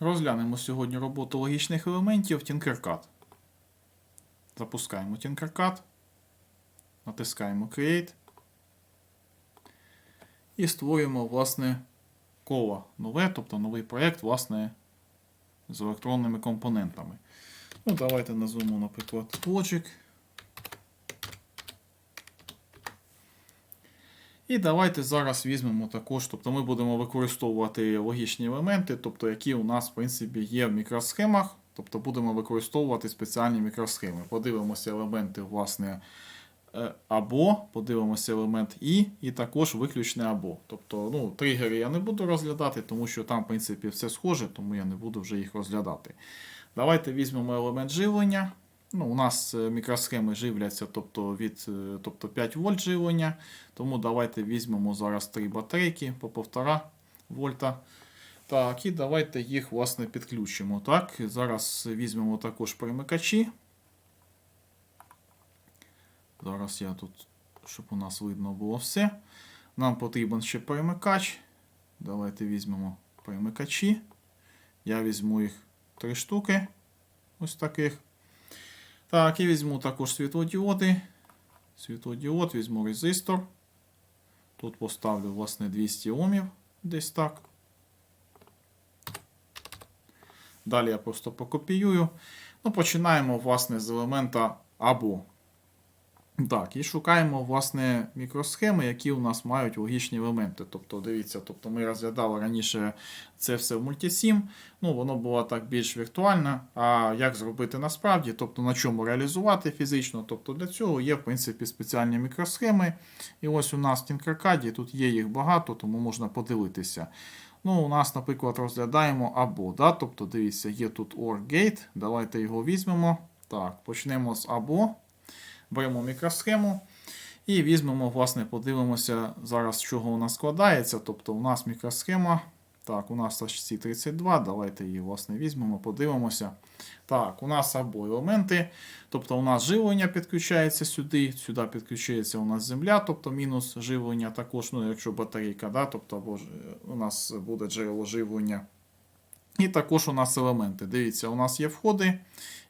Розглянемо сьогодні роботу логічних елементів Tinkercad. Запускаємо Tinkercad, натискаємо Create і створюємо власне коло нове, тобто новий проєкт, власне, з електронними компонентами. Ну, давайте назвемо, наприклад, Logic. І давайте зараз візьмемо також, тобто ми будемо використовувати логічні елементи, тобто які у нас в принципі є в мікросхемах, тобто будемо використовувати спеціальні мікросхеми. Подивимося елементи, власне, е, або, подивимося елемент І, і також виключне або. Тобто, ну, тригери я не буду розглядати, тому що там, в принципі, все схоже, тому я не буду вже їх розглядати. Давайте візьмемо елемент живлення. Ну, у нас е, мікросхеми живляться, тобто від е, тобто 5 вольт живлення. Тому давайте візьмемо зараз три батарейки по 1,5 вольта. Так, і давайте їх власне підключимо. Так, зараз візьмемо також перемикачі. Зараз я тут, щоб у нас видно було все. Нам потрібен ще перемикач. Давайте візьмемо перемикачі. Я візьму їх три штуки. Ось таких. Так, і візьму також світлодіоди. Світлодіод, візьму резистор. Тут поставлю, власне, 200 Омів. Десь так. Далі я просто покопіюю. Ну, починаємо, власне, з елемента або. Так, і шукаємо, власне, мікросхеми, які у нас мають логічні елементи. Тобто, дивіться, тобто ми розглядали раніше це все в Multisim. Ну, воно було так більш віртуально. А як зробити насправді, тобто на чому реалізувати фізично. Тобто для цього є, в принципі, спеціальні мікросхеми. І ось у нас в Tinkercad, тут є їх багато, тому можна подивитися. Ну, у нас, наприклад, розглядаємо або. Да? Тобто, дивіться, є тут OR gate. Давайте його візьмемо. Так, почнемо з або. Беремо мікросхему і візьмемо, власне, подивимося зараз, з чого вона складається. Тобто у нас мікросхема. Так, у нас HC32. Давайте її, власне, візьмемо, подивимося. Так, у нас або елементи. Тобто у нас живлення підключається сюди, сюди підключається у нас земля, тобто мінус живлення. Також, ну, якщо батарейка, да, тобто або е, у нас буде джерело живлення. І також у нас елементи. Дивіться, у нас є входи,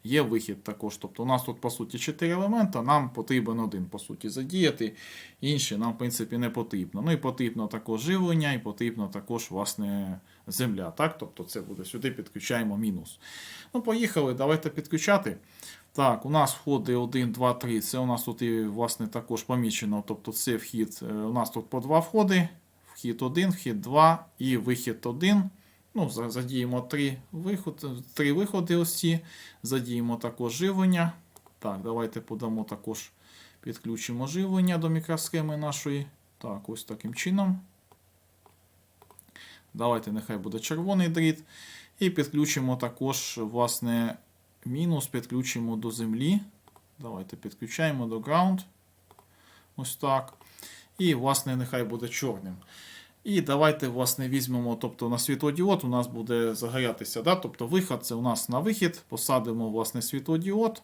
є вихід також. Тобто у нас тут, по суті, 4 елемента, нам потрібен один, по суті, задіяти. Інші нам, в принципі, не потрібно. Ну і потрібно також живлення, і потрібно також, власне, земля. Так? Тобто це буде сюди підключаємо мінус. Ну, поїхали, давайте підключати. Так, у нас входи 1, 2, 3. Це у нас тут і, власне, також помічено. Тобто це вхід. е, У нас тут по два входи. Вхід 1, вхід 2 і вихід 1. Ну, задіємо три, виход, три виходи ось ці. Задіємо також живлення. Так, давайте подамо також, підключимо живлення до мікросхеми нашої. Так, ось таким чином. Давайте нехай буде червоний дріт. І підключимо також, власне, мінус, підключимо до землі. Давайте підключаємо до ground. Ось так. І, власне, нехай буде чорним. І давайте, власне, візьмемо, тобто на світлодіод у нас буде загорятися. Да? Тобто виход це у нас на вихід. Посадимо, власне, світлодіод.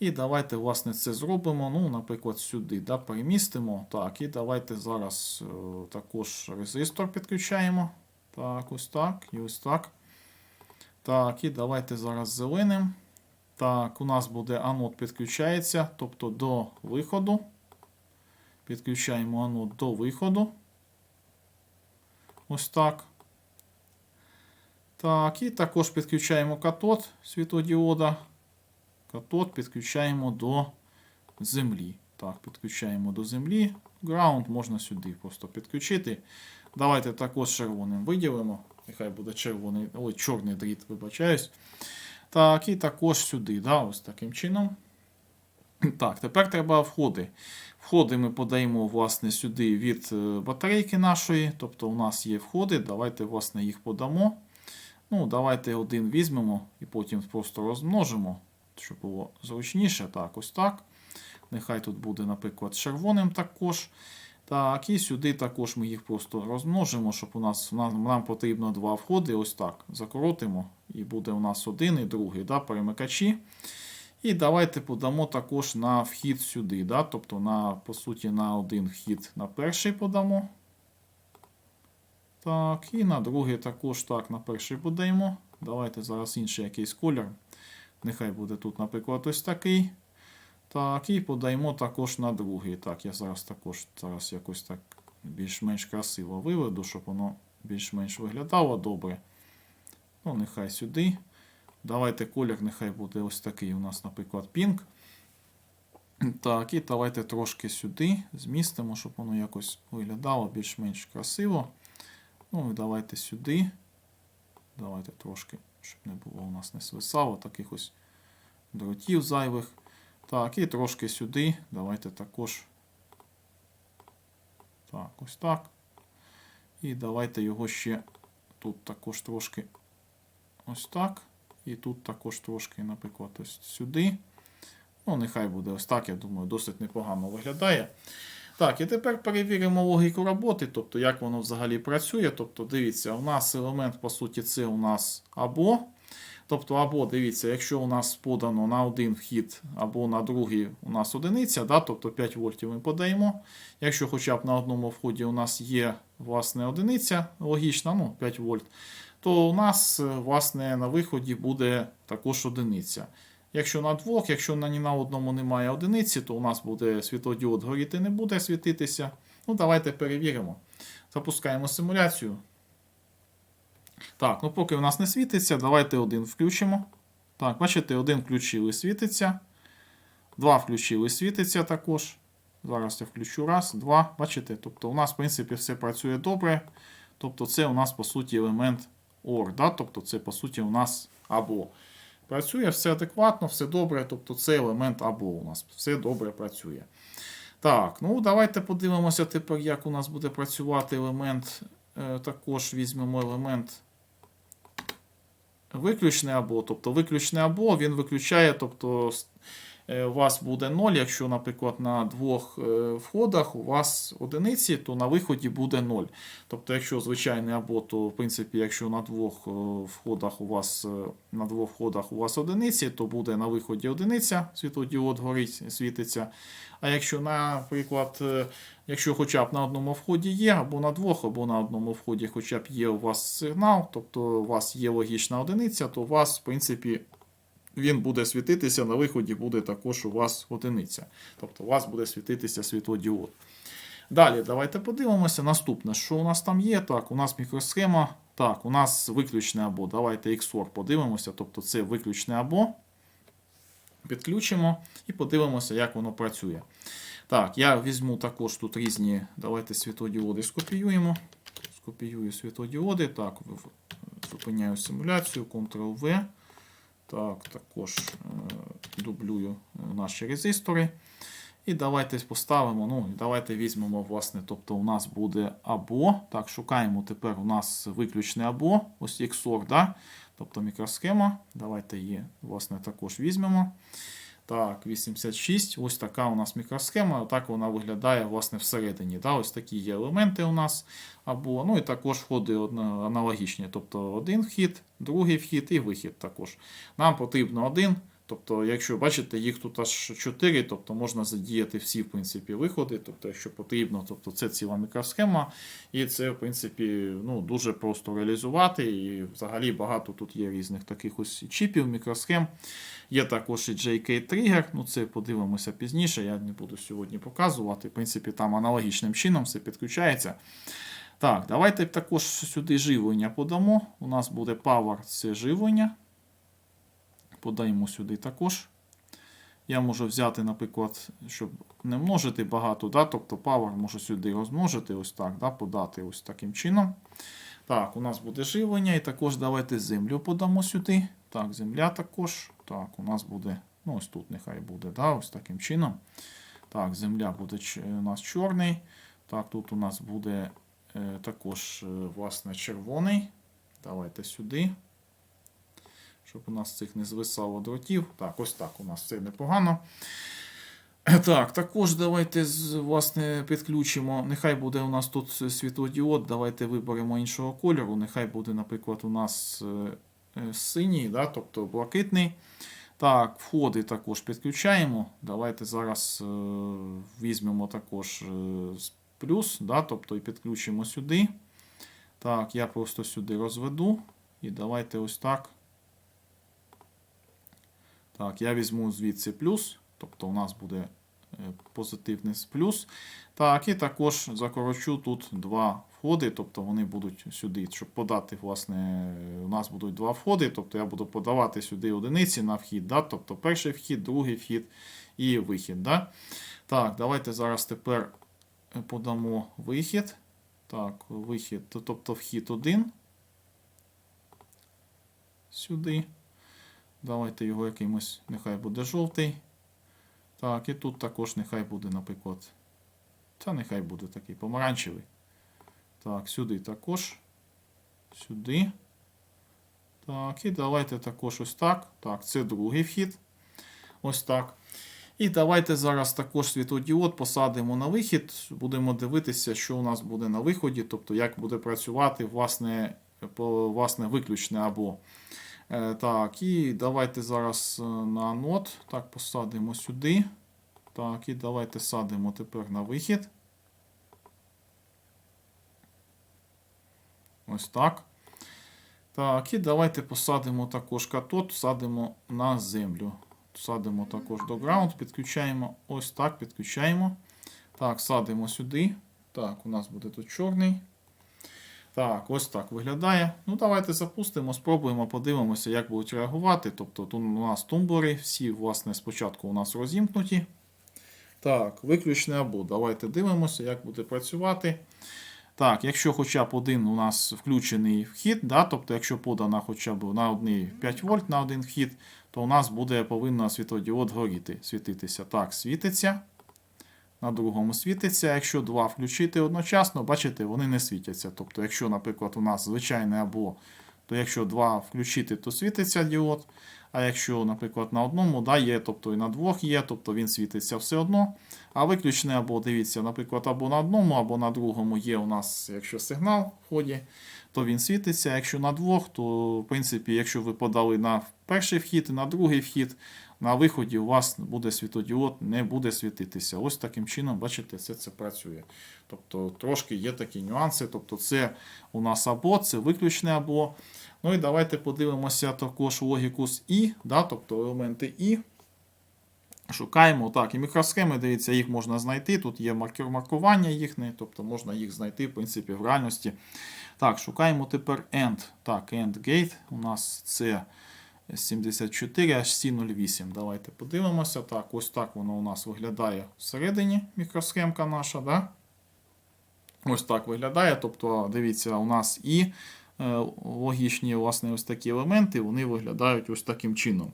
І давайте, власне, це зробимо. Ну, наприклад, сюди да, перемістимо. Так, і давайте зараз е, також резистор підключаємо. Так, ось так. І ось так. Так, і давайте зараз зеленим. Так, у нас буде анод підключається, тобто до виходу. Підключаємо анод до виходу. Ось так. Так, і також підключаємо катод світлодіода. Катод підключаємо до землі. Так, підключаємо до землі. Ground можна сюди просто підключити. Давайте також червоним виділимо. Нехай буде червоний, ой, чорний дріт, вибачаюсь. Так, і також сюди, да, ось таким чином. Так, тепер треба входи. Входи ми подаємо власне, сюди від е, батарейки нашої. Тобто у нас є входи. Давайте власне, їх подамо. Ну, Давайте один візьмемо і потім просто розмножимо, щоб було зручніше. Так, ось так. Нехай тут буде, наприклад, червоним також. Так, і сюди також ми їх просто розмножимо, щоб у нас нам, нам потрібно два входи. Ось так. Закоротимо. І буде у нас один і другий да, перемикачі. І давайте подамо також на вхід сюди. Да? Тобто, на, по суті, на один вхід на перший подамо. Так, і на другий також так, на перший подаємо. Давайте зараз інший якийсь колір. Нехай буде тут, наприклад, ось такий. Так, і подаємо також на другий. Так, я зараз також зараз якось так більш-менш красиво виведу, щоб воно більш-менш виглядало добре. Ну, нехай сюди. Давайте колір, нехай буде ось такий. У нас, наприклад, пінк. Так, і давайте трошки сюди змістимо, щоб воно якось виглядало більш-менш красиво. Ну і давайте сюди. Давайте трошки, щоб не було у нас не свисало таких ось дротів зайвих. Так, і трошки сюди. Давайте також. Так, ось так. І давайте його ще тут також трошки ось так. І тут також трошки, наприклад, ось сюди. Ну, нехай буде ось так, я думаю, досить непогано виглядає. Так, і тепер перевіримо логіку роботи, тобто як воно взагалі працює. Тобто, дивіться, у нас елемент, по суті, це у нас або. Тобто, або дивіться, якщо у нас подано на один вхід, або на другий у нас одиниця, да, тобто 5 вольтів ми подаємо. Якщо хоча б на одному вході у нас є власне одиниця логічна, ну 5 вольт, то у нас е, власне на виході буде також одиниця. Якщо на двох, якщо на ні на одному немає одиниці, то у нас буде світлодіод горіти не буде світитися. Ну, давайте перевіримо. Запускаємо симуляцію. Так, ну поки у нас не світиться, давайте один включимо. Так, бачите, один включили світиться. Два включили світиться також. Зараз я включу раз, два. Бачите? Тобто у нас, в принципі, все працює добре. Тобто, це у нас, по суті, елемент OR. Да? Тобто, це, по суті, у нас або. Працює все адекватно, все добре. Тобто, це елемент або у нас все добре працює. Так, ну давайте подивимося тепер, як у нас буде працювати елемент. Е, також візьмемо елемент виключне або. Тобто виключне або він виключає, тобто у вас буде 0, якщо, наприклад, на двох е, входах у вас одиниці, то на виході буде 0. Тобто, якщо звичайний або, то в принципі, якщо на двох е, входах у вас е, на двох входах у вас одиниці, то буде на виході одиниця, світлодіод горить, світиться. А якщо, наприклад, е, якщо хоча б на одному вході є, або на двох, або на одному вході хоча б є у вас сигнал, тобто у вас є логічна одиниця, то у вас, в принципі, він буде світитися, на виході буде також у вас одиниця. Тобто у вас буде світитися світлодіод. Далі, давайте подивимося. Наступне, що у нас там є? Так, у нас мікросхема. Так, у нас виключне або. Давайте XOR подивимося. Тобто це виключне або. Підключимо і подивимося, як воно працює. Так, я візьму також тут різні. Давайте світлодіоди скопіюємо. Скопіюю світлодіоди. Так, зупиняю симуляцію, Ctrl-V. Так, також е, дублюю е, наші резистори. І давайте поставимо. Ну, давайте візьмемо, власне, тобто у нас буде або. Так, шукаємо тепер у нас виключне або. Ось XOR, да? тобто мікросхема. Давайте її, власне, також візьмемо. Так, 86. Ось така у нас мікросхема. Отак вона виглядає власне всередині. Да? Ось такі є елементи у нас. Або, ну і також входи аналогічні. Тобто один вхід, другий вхід і вихід також. Нам потрібно один. Тобто, якщо бачите, їх тут аж 4, тобто можна задіяти всі в принципі, виходи, тобто, якщо потрібно, тобто це ціла мікросхема, і це, в принципі, ну, дуже просто реалізувати. І взагалі багато тут є різних таких ось чіпів, мікросхем. Є також і JK Trigger, ну це подивимося пізніше, я не буду сьогодні показувати. В принципі, там аналогічним чином все підключається. Так, давайте також сюди живлення подамо. У нас буде Power це живлення. Подаємо сюди також. Я можу взяти, наприклад, щоб не множити багато, да? тобто Power можу сюди розмножити, ось так, да? подати ось таким чином. Так, у нас буде живлення, і також давайте землю подамо сюди. Так, земля також. Так, у нас буде, ну ось тут нехай буде, да? ось таким чином. Так, земля буде у нас чорний. Так, тут у нас буде е, також, е, власне, червоний. Давайте сюди. Щоб у нас цих не звисало дротів. Так, ось так у нас все непогано. Так, також давайте власне підключимо. Нехай буде у нас тут світлодіод. Давайте виберемо іншого кольору. Нехай буде, наприклад, у нас е, е, синій, да, тобто блакитний. Так, входи також підключаємо. Давайте зараз е, візьмемо також е, плюс, да, тобто і підключимо сюди. Так, я просто сюди розведу. І давайте ось так Так, я візьму звідси плюс, тобто у нас буде е, позитивний плюс. Так, і також закорочу тут два входи, тобто вони будуть сюди, щоб подати, власне, у нас будуть два входи, тобто я буду подавати сюди одиниці на вхід, да? тобто перший вхід, другий вхід і вихід. Да? Так, давайте зараз тепер подамо вихід. Так, вихід, тобто вхід один. Сюди. Давайте його якимось, нехай буде жовтий. Так, і тут також нехай буде, наприклад. Та нехай буде такий помаранчевий. Так, сюди також. Сюди. Так, і давайте також ось так. Так, це другий вхід. Ось так. І давайте зараз також світлодіод посадимо на вихід. Будемо дивитися, що у нас буде на виході, тобто як буде працювати власне, власне виключне або. Е, Так, і давайте зараз е, на нот. Так, посадимо сюди. Так, і давайте садимо тепер на вихід. Ось так. Так, і давайте посадимо також катод, садимо на землю. Садимо також до ground, підключаємо. Ось так, підключаємо. Так, садимо сюди. Так, у нас буде тут чорний. Так, ось так виглядає. Ну, давайте запустимо, спробуємо, подивимося, як будуть реагувати. Тобто тут у нас тумблери, всі, власне, спочатку у нас розімкнуті. Так, виключне або. Давайте дивимося, як буде працювати. Так, якщо хоча б один у нас включений вхід, да, тобто, якщо подана хоча б на одний 5 вольт на один вхід, то у нас буде повинно світлодіод горіти, світитися. Так, світиться. На другому світиться. Якщо два включити одночасно, бачите, вони не світяться. Тобто, якщо, наприклад, у нас звичайне або, то якщо два включити, то світиться діод. А якщо, наприклад, на одному да, є, тобто і на двох є, тобто він світиться все одно. А виключне або дивіться, наприклад, або на одному, або на другому є у нас, якщо сигнал в ході, то він світиться. Якщо на двох, то в принципі, якщо ви подали на перший вхід і на другий вхід, на виході у вас буде світодіод, не буде світитися. Ось таким чином, бачите, все це працює. Тобто трошки є такі нюанси. Тобто, це у нас або, це виключне або. Ну і давайте подивимося також логіку з І, да, тобто елементи І. Шукаємо так, і мікросхеми, дивіться, їх можна знайти. Тут є маркування їхнє, тобто можна їх знайти, в принципі, в реальності. Так, шукаємо тепер end. Так, end gate у нас це 74 HC08. Давайте подивимося. Так, ось так воно у нас виглядає всередині мікросхемка наша. Да? Ось так виглядає. Тобто, дивіться, у нас і е, логічні власне, ось такі елементи, вони виглядають ось таким чином.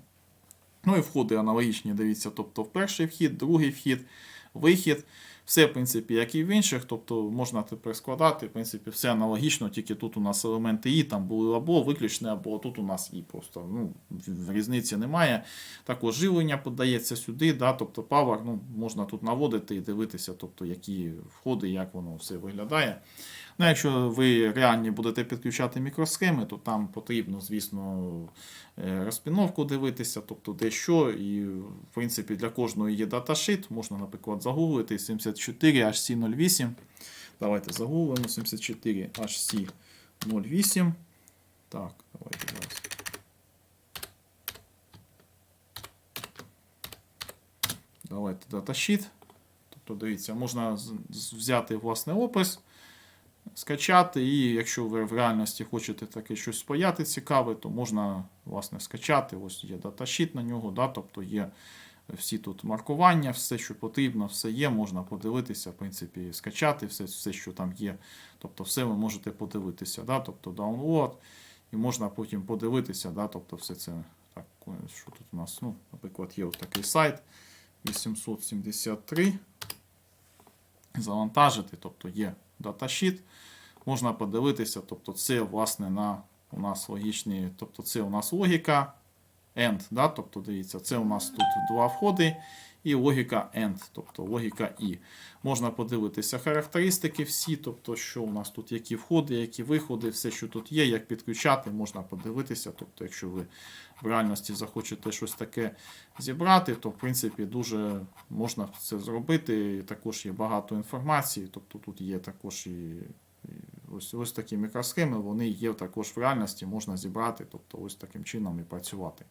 Ну і входи аналогічні, дивіться, тобто перший вхід, другий вхід, вихід. Все, в принципі, як і в інших, тобто можна тепер складати, в принципі, все аналогічно, тільки тут у нас елементи І, там були або виключне, або тут у нас І просто. Ну, різниці немає. Також живлення подається сюди, да, тобто Power, ну, можна тут наводити і дивитися, тобто, які входи, як воно все виглядає. Ну, якщо ви реальні будете підключати мікросхеми, то там потрібно, звісно, е, розпіновку дивитися, тобто де що. І, в принципі, для кожного є даташит. Можна, наприклад, загуглити 74 HC08. Давайте загуглимо 74 HC08. Так, давайте зараз. Давайте даташит. Тобто, дивіться, можна взяти власне опис скачати, і якщо ви в реальності хочете таке щось спаяти цікаве, то можна власне скачати. Ось є даташіт на нього, да, тобто є всі тут маркування, все, що потрібно, все є, можна подивитися, в принципі, скачати все, все що там є. Тобто, все ви можете подивитися, да, тобто download, і можна потім подивитися, да, тобто все це так, що тут у нас, ну, наприклад, є такий сайт 873 завантажити, тобто є даташіт. Можна подивитися, тобто це власне на у нас логічні, тобто це у нас логіка AND, да? тобто дивіться, це у нас тут два входи і логіка AND, тобто логіка І. Можна подивитися характеристики всі, тобто що у нас тут, які входи, які виходи, все, що тут є, як підключати, можна подивитися. Тобто, якщо ви в реальності захочете щось таке зібрати, то в принципі дуже можна це зробити. Також є багато інформації, тобто тут є також і ось Ось, такі мікросхеми, вони є також в реальності, можна зібрати, тобто ось таким чином і працювати.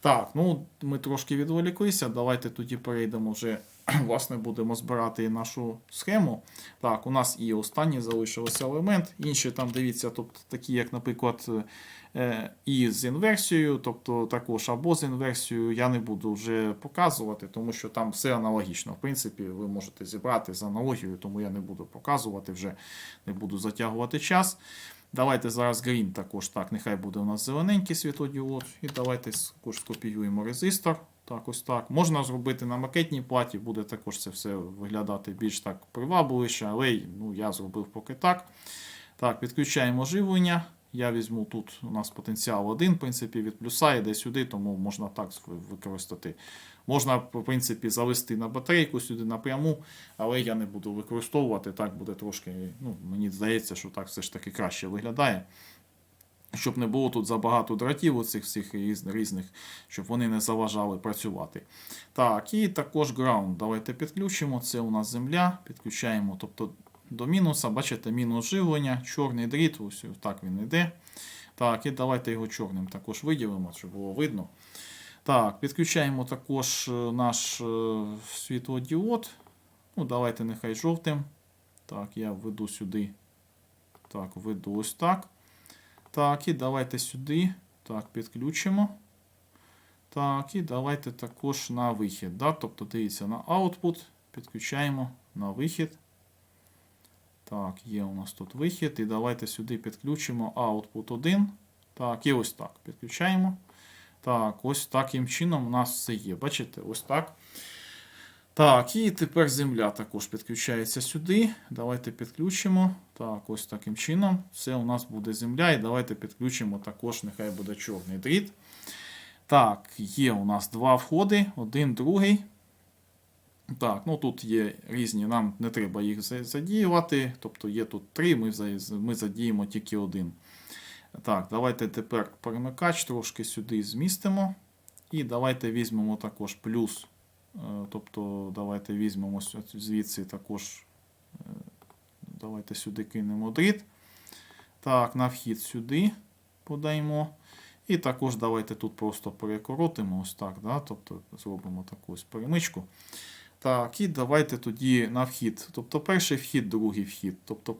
Так, ну ми трошки відволіклися. Давайте тоді перейдемо вже, власне, будемо збирати нашу схему. Так, у нас і останній залишився елемент. Інші там, дивіться, тобто такі, як, наприклад, е, і з інверсією, тобто також або з інверсією, я не буду вже показувати, тому що там все аналогічно. В принципі, ви можете зібрати з аналогією, тому я не буду показувати вже, не буду затягувати час. Давайте зараз green також так, нехай буде у нас зелененький світлодіод. І давайте також скопіюємо резистор. Так, ось так. Можна зробити на макетній платі, буде також це все виглядати більш так привабливіше, але ну, я зробив поки так. Так, підключаємо живлення. Я візьму тут у нас потенціал 1, в принципі, від плюса йде сюди, тому можна так використати. Можна, в принципі, завести на батарейку сюди напряму, але я не буду використовувати. Так буде трошки, ну, мені здається, що так все ж таки краще виглядає. Щоб не було тут забагато дратів, оцих всіх різних, щоб вони не заважали працювати. Так, і також ground. Давайте підключимо. Це у нас земля. Підключаємо. тобто до мінуса, бачите, мінус живлення, чорний дріт, ось так він йде. Так, і давайте його чорним також виділимо, щоб було видно. Так, підключаємо також наш світлодіод. Ну, Давайте нехай жовтим. Так, я введу сюди. Так, введу ось так. Так, і давайте сюди. Так, підключимо. Так, і давайте також на вихід. Да? Тобто, дивіться, на output, підключаємо на вихід. Так, є у нас тут вихід. І давайте сюди підключимо output 1. Так, і ось так. Підключаємо. Так, ось таким чином у нас все є. Бачите, ось так. Так, і тепер земля також підключається сюди. Давайте підключимо. Так, ось таким чином. Все у нас буде земля. І давайте підключимо також, нехай буде чорний дріт. Так, є у нас два входи, один, другий. Так, ну тут є різні, нам не треба їх задіювати. Тобто є тут три, ми задіємо тільки один. Так, давайте тепер перемикач трошки сюди змістимо. І давайте візьмемо також плюс. Тобто, давайте візьмемо звідси також. Давайте сюди кинемо дріт. Так, на вхід сюди подаємо. І також давайте тут просто перекоротимо ось так. да? Тобто зробимо таку ось перемичку. Так, і давайте тоді на вхід. Тобто перший вхід, другий вхід. Тобто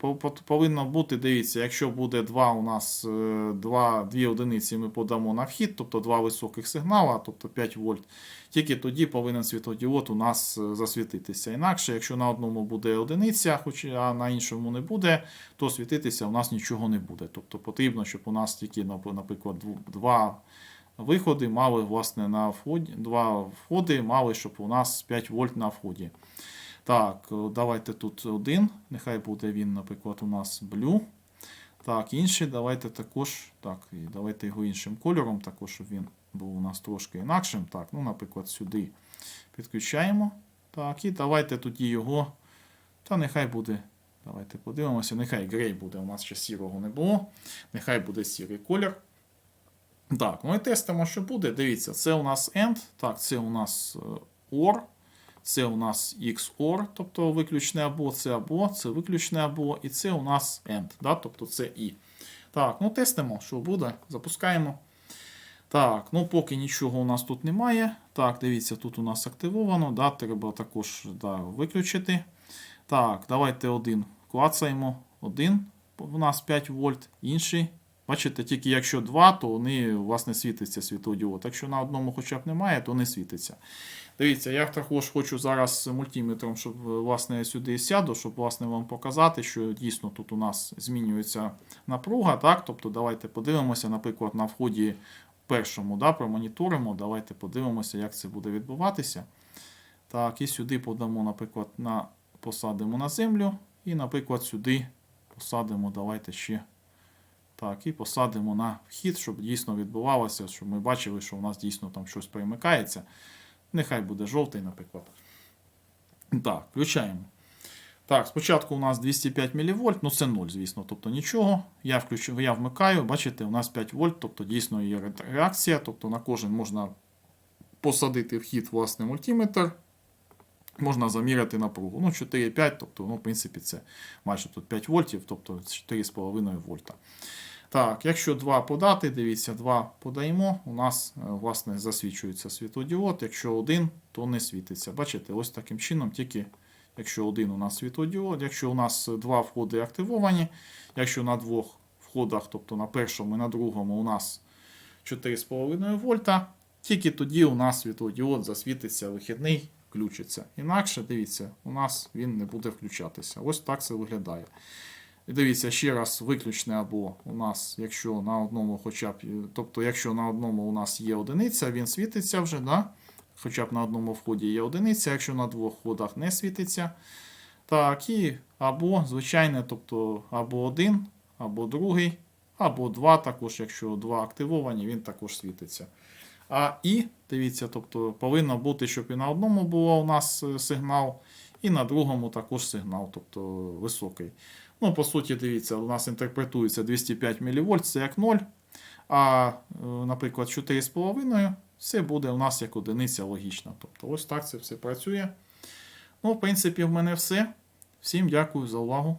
повинно бути, дивіться, якщо буде два у нас е, два, дві одиниці, ми подамо на вхід, тобто два високих сигнала, тобто 5 вольт, тільки тоді повинен світлодіод у нас е, засвітитися. Інакше, якщо на одному буде одиниця, хоч а на іншому не буде, то світитися у нас нічого не буде. Тобто потрібно, щоб у нас тільки, наприклад, два виходи мали власне на вході, два входи мали, щоб у нас 5 вольт на вході. Так, давайте тут один. Нехай буде він, наприклад, у нас blue. Так, інший давайте також. Так, і давайте його іншим кольором, також, щоб він був у нас трошки інакшим. Так, ну, наприклад, сюди підключаємо. Так, і давайте тоді його. Та нехай буде. Давайте подивимося. Нехай грей буде. У нас ще сірого не було. Нехай буде сірий колір. Так, ми тестимо, що буде. Дивіться, це у нас AND, так, це у нас е, OR, це у нас XOR, тобто виключне або, це або, це виключне або, і це у нас AND, да, тобто це І. Так, ну тестимо, що буде. Запускаємо. Так, ну поки нічого у нас тут немає. Так, дивіться, тут у нас активовано. да, Треба також да, виключити. Так, давайте один клацаємо. Один. У нас 5 вольт, інший Бачите, тільки якщо два, то вони власне світиться світлодіод. Якщо на одному хоча б немає, то не світиться. Дивіться, я також хочу зараз мультиметром, щоб власне, сюди сяду, щоб власне, вам показати, що дійсно тут у нас змінюється напруга. Так? Тобто давайте подивимося, наприклад, на вході першому да, промоніторимо. Давайте подивимося, як це буде відбуватися. Так, І сюди подамо, наприклад, на, посадимо на землю. І, наприклад, сюди посадимо, давайте ще. Так, І посадимо на вхід, щоб дійсно відбувалося, щоб ми бачили, що у нас дійсно там щось перемикається. Нехай буде жовтий, наприклад. Так, включаємо. Так, спочатку у нас 205 мВ, ну це 0, звісно, тобто нічого. Я включу, я вмикаю, бачите, у нас 5 вольт, тобто дійсно є реакція. Тобто на кожен можна посадити вхід власне мультиметр. Можна заміряти напругу. Ну, 4,5, тобто, ну, в принципі, це майже тут 5 вольтів, тобто 4,5 вольта. Так, якщо 2 подати, дивіться, 2 подаємо, у нас е, власне засвічується світлодіод. Якщо 1, то не світиться. Бачите, ось таким чином, тільки якщо один у нас світлодіод, якщо у нас два входи активовані, якщо на двох входах, тобто на першому і на другому, у нас 4,5 вольта, тільки тоді у нас світлодіод засвітиться вихідний, включиться. Інакше, дивіться, у нас він не буде включатися. Ось так це виглядає. І дивіться, ще раз виключне або у нас, якщо на одному хоча б, тобто, якщо на одному у нас є одиниця, він світиться вже, да? хоча б на одному вході є одиниця, якщо на двох входах не світиться. Так, і або звичайне, тобто або один, або другий, або два також, якщо два активовані, він також світиться. А і, дивіться, тобто повинно бути, щоб і на одному було у нас е, сигнал, і на другому також сигнал, тобто високий. Ну, по суті, дивіться, у нас інтерпретується 205 мВ, це як 0. А, е, наприклад, 4,5 це буде у нас як одиниця логічна. Тобто, ось так це все працює. Ну, в принципі, в мене все. Всім дякую за увагу.